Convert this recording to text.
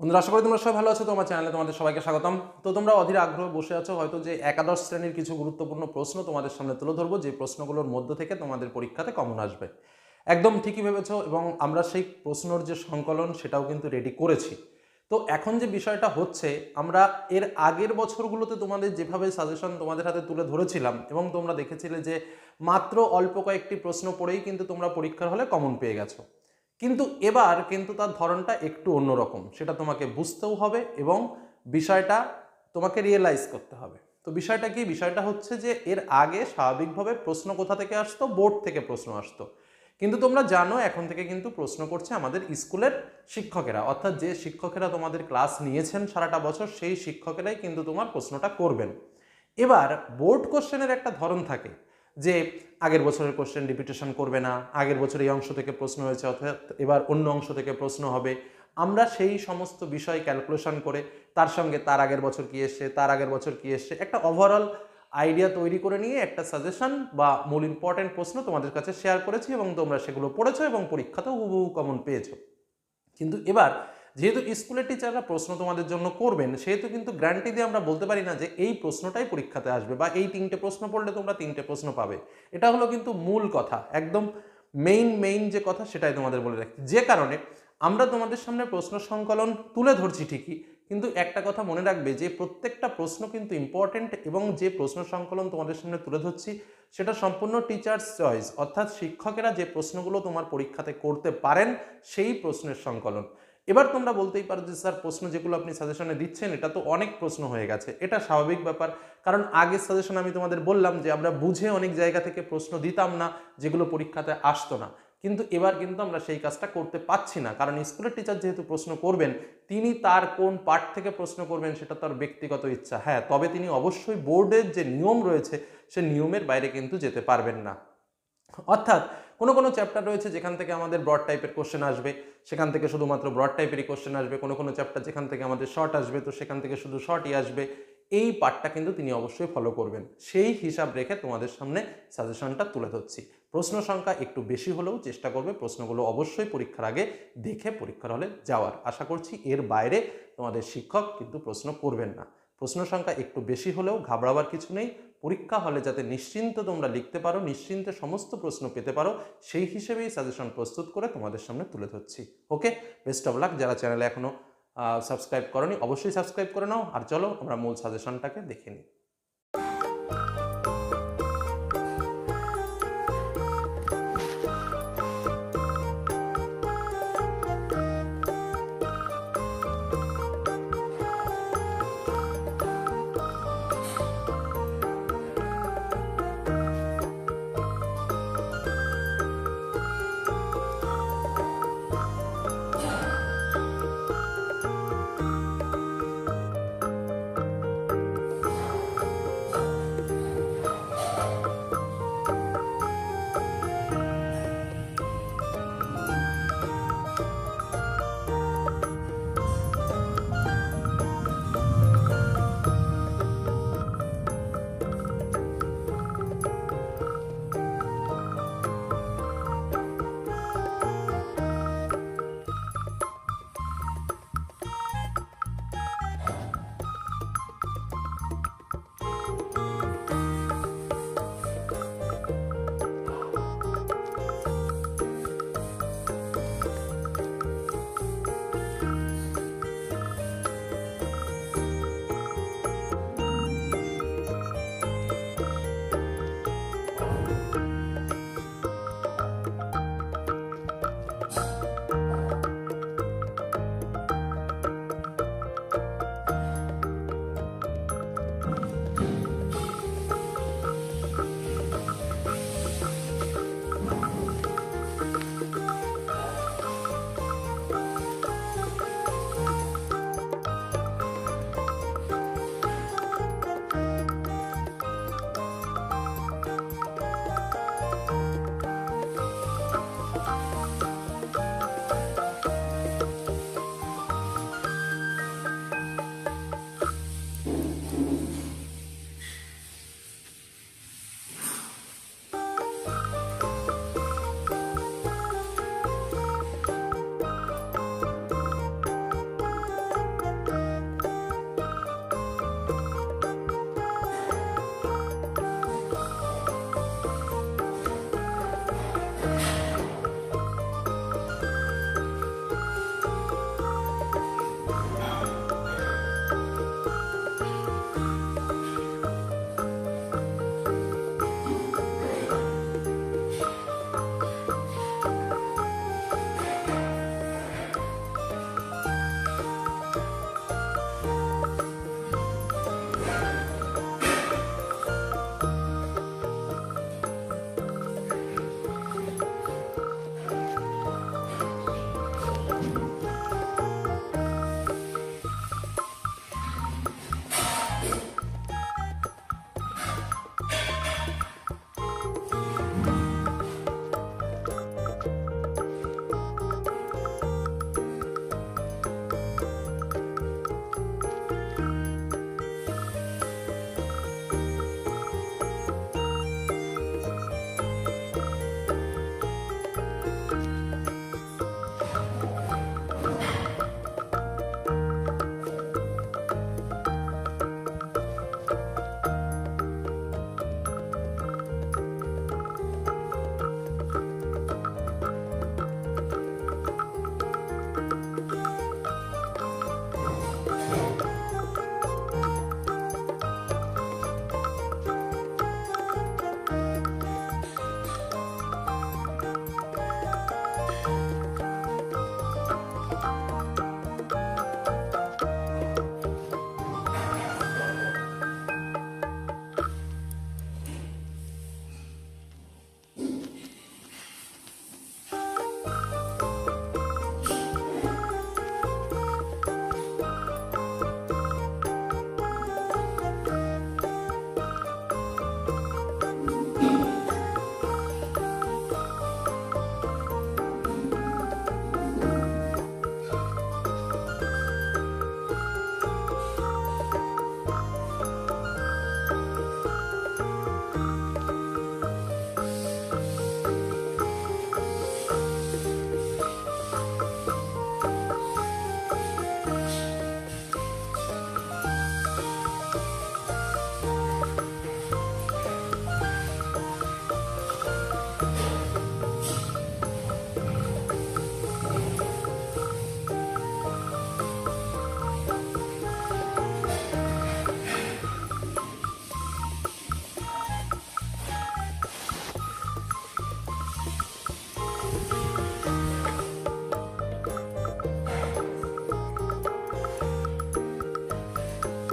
বন্ধুরা, আশা করি তোমরা সবাই ভালো আছো তোমার চ্যানেলে তোমাদের সবাইকে স্বাগতম। তো তোমরা অধীর আগ্রহ বসে আছো, হয়তো যে একাদশ শ্রেণির কিছু গুরুত্বপূর্ণ প্রশ্ন তোমাদের সামনে তুলে ধরবো, যে প্রশ্নগুলোর মধ্য থেকে তোমাদের পরীক্ষাতে কমন আসবে। একদম ঠিকই ভেবেছো, এবং আমরা সেই প্রশ্নর যে সংকলন, সেটাও কিন্তু রেডি করেছি। তো এখন যে বিষয়টা হচ্ছে, আমরা এর আগের বছরগুলোতে তোমাদের যেভাবে সাজেশন তোমাদের হাতে তুলে ধরেছিলাম, এবং তোমরা দেখেছিলে যে মাত্র অল্প কয়েকটি প্রশ্ন পড়েই কিন্তু তোমরা পরীক্ষার হলে কমন পেয়ে গেছো। কিন্তু এবার কিন্তু তার ধরনটা একটু অন্যরকম। সেটা তোমাকে বুঝতেও হবে এবং বিষয়টা তোমাকে রিয়েলাইজ করতে হবে। তো বিষয়টা কি? বিষয়টা হচ্ছে যে এর আগে স্বাভাবিকভাবে প্রশ্ন কোথা থেকে আসতো? বোর্ড থেকে প্রশ্ন আসতো। কিন্তু তোমরা জানো, এখন থেকে কিন্তু প্রশ্ন করছে আমাদের স্কুলের শিক্ষকেরা। অর্থাৎ যে শিক্ষকেরা তোমাদের ক্লাস নিয়েছেন সারাটা বছর, সেই শিক্ষকেরাই কিন্তু তোমার প্রশ্নটা করবেন। এবার বোর্ড কোশ্চেনের একটা ধরন থাকে। যে আগের বছরের কোশ্চেন রিপিটেশন করবে না, আগের বছর এই অংশ থেকে প্রশ্ন হয়েছে অর্থাৎ এবার অন্য অংশ থেকে প্রশ্ন হবে। আমরা সেই সমস্ত বিষয় ক্যালকুলেশন করে তার সঙ্গে তার আগের বছর কি এসছে, তার আগের বছর কি এসছে, একটা ওভারঅল আইডিয়া তৈরি করে নিয়ে একটা সাজেশন বা মূল ইম্পর্টেন্ট প্রশ্ন তোমাদের কাছে শেয়ার করেছি এবং তোমরা সেগুলো পড়েছো এবং পরীক্ষাতেও হুবহু কমন পেয়েছ। কিন্তু এবার যেহেতু স্কুলের টিচাররা প্রশ্ন তোমাদের জন্য করবেন, সেহেতু কিন্তু গ্যারান্টি দিয়ে আমরা বলতে পারি না যে এই প্রশ্নটাই পরীক্ষাতে আসবে বা এই তিনটে প্রশ্ন পড়লে তোমরা তিনটে প্রশ্ন পাবে। এটা হলো কিন্তু মূল কথা, একদম মেইন মেইন যে কথা সেটাই তোমাদের বলে রাখছি। যে কারণে আমরা তোমাদের সামনে প্রশ্ন সংকলন তুলে ধরছি ঠিকই, কিন্তু একটা কথা মনে রাখবে যে প্রত্যেকটা প্রশ্ন কিন্তু ইম্পর্টেন্ট এবং যে প্রশ্ন সংকলন তোমাদের সামনে তুলে ধরছি, সেটা সম্পূর্ণ টিচার্স চয়েস অর্থাৎ শিক্ষকেরা যে প্রশ্নগুলো তোমার পরীক্ষাতে করতে পারেন, সেই প্রশ্নের সংকলন। এবার তোমরা বলতেই পারো যে, স্যার, প্রশ্ন যেগুলো আপনি সাজেশনে দিচ্ছেন, এটা তো অনেক প্রশ্ন হয়ে গেছে। এটা স্বাভাবিক ব্যাপার। কারণ আগের সাজেশন আমি তোমাদের বললাম যে, আমরা বুঝে অনেক জায়গা থেকে প্রশ্ন দিতাম না, যেগুলো পরীক্ষাতে আসতো না। কিন্তু এবার কিন্তু আমরা সেই কাজটা করতে পাচ্ছি না। কারণ স্কুলের টিচার যেহেতু প্রশ্ন করবেন, তিনি তার কোন পার্ট থেকে প্রশ্ন করবেন সেটা তার ব্যক্তিগত ইচ্ছা। হ্যাঁ তবে তিনি অবশ্যই বোর্ডের যে নিয়ম রয়েছে, সে নিয়মের বাইরে কিন্তু যেতে পারবেন না। অর্থাৎ কোনো কোনো চ্যাপ্টার রয়েছে যেখান থেকে আমাদের ব্রড টাইপের কোশ্চেন আসবে, সেখান থেকে শুধুমাত্র ব্রড টাইপেরই কোশ্চেন আসবে, কোনো কোনো চ্যাপ্টার যেখান থেকে আমাদের শর্ট আসবে, তো সেখান থেকে শুধু শর্টই আসবে। এই পার্টটা কিন্তু তিনি অবশ্যই ফলো করবেন। সেই হিসাব রেখে তোমাদের সামনে সাজেশনটা তুলে ধরছি। প্রশ্ন সংখ্যা একটু বেশি হলেও চেষ্টা করবে, প্রশ্নগুলো অবশ্যই পরীক্ষার আগে দেখে পরীক্ষার হলে যাওয়ার। আশা করছি এর বাইরে তোমাদের শিক্ষক কিন্তু প্রশ্ন করবেন না। প্রশ্ন সংখ্যা একটু বেশি হলেও ঘাবড়াবার কিছু নেই। পরীক্ষা হলে যাতে নিশ্চিন্ত তোমরা লিখতে পারো, নিশ্চিন্তে সমস্ত প্রশ্ন পেতে পারো, সেই হিসেবেই সাজেশন প্রস্তুত করে তোমাদের সামনে তুলে ধরছি। ওকে বেস্ট অফ লাক যারা চ্যানেলে এখনও সাবস্ক্রাইব করনি, অবশ্যই সাবস্ক্রাইব করে নাও। আর চলো, আমরা মূল সাজেশনটাকে দেখে নিই।